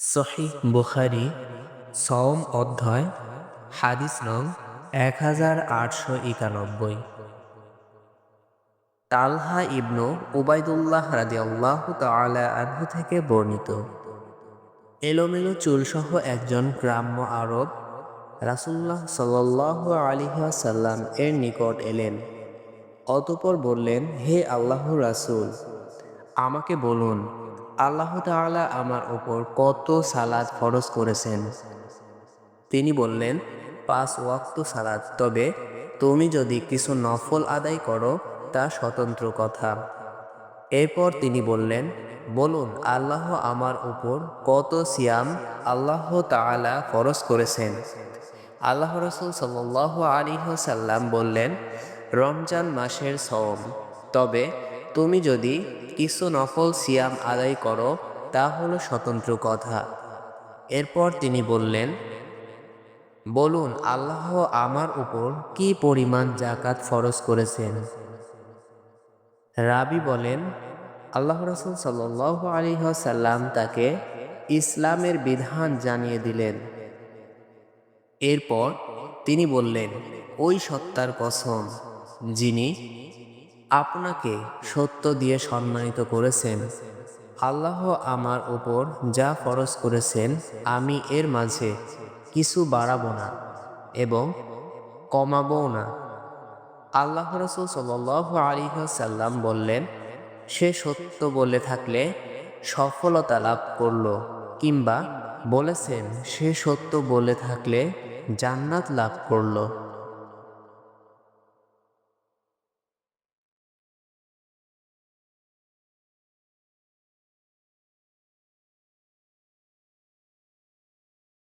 সহি বুখারি সম অধ্যায়, হাদিস নং এক হাজার আটশো একানব্বই। তালহা ইবনু উবাইদুল্লাহ রাদিয়াল্লাহ তাআলা আনহু থেকে বর্ণিত। এলোমেলো চুলসহ একজন গ্রাম্য আরব, রাসূলুল্লাহ সাল্লাল্লাহু আলাইহি ওয়াসাল্লাম এর নিকট এলেন। অতঃপর বললেন, হে আল্লাহ রাসূল, আমাকে বলুন আল্লাহ তাআলা আমার ওপর কত সালাদ ফরজ করেছেন। তিনি বললেন, পাঁচ ওয়াক্ত সালাদ তবে তুমি যদি কিছু নফল আদায় করো, তা স্বতন্ত্র কথা। এরপর তিনি বললেন, বলুন, আল্লাহ আমার উপর কত সিয়াম আল্লাহ তাআলা ফরজ করেছেন? আল্লাহ রসুল সাল্লাহ আলিহাসাল্লাম বললেন, রমজান মাসের সওম তবে তুমি যদি কিছু নফল সিয়াম আদায় করো, তা হলো স্বতন্ত্র কথা। এরপর তিনি বললেন, বলুন, আল্লাহ আমার উপর কি পরিমাণ জাকাত ফরজ করেছেন? রাবি বলেন, আল্লাহ রসুল সাল্লাহ আলিহাসাল্লাম তাকে ইসলামের বিধান জানিয়ে দিলেন। এরপর তিনি বললেন, ওই সত্তার কসম, যিনি আপনাকে সত্য দিয়ে সম্মানিত করেছেন। আল্লাহ আমার উপর যা ফরজ করেছেন, আমি এর মাঝে কিছু বাড়াবো না এবং কমাবও না। আল্লাহ রসুল সাল আলী সাল্লাম বললেন, সে সত্য বলে থাকলে সফলতা লাভ করল কিংবা বলেছেন, সে সত্য বলে থাকলে জান্নাত লাভ করল।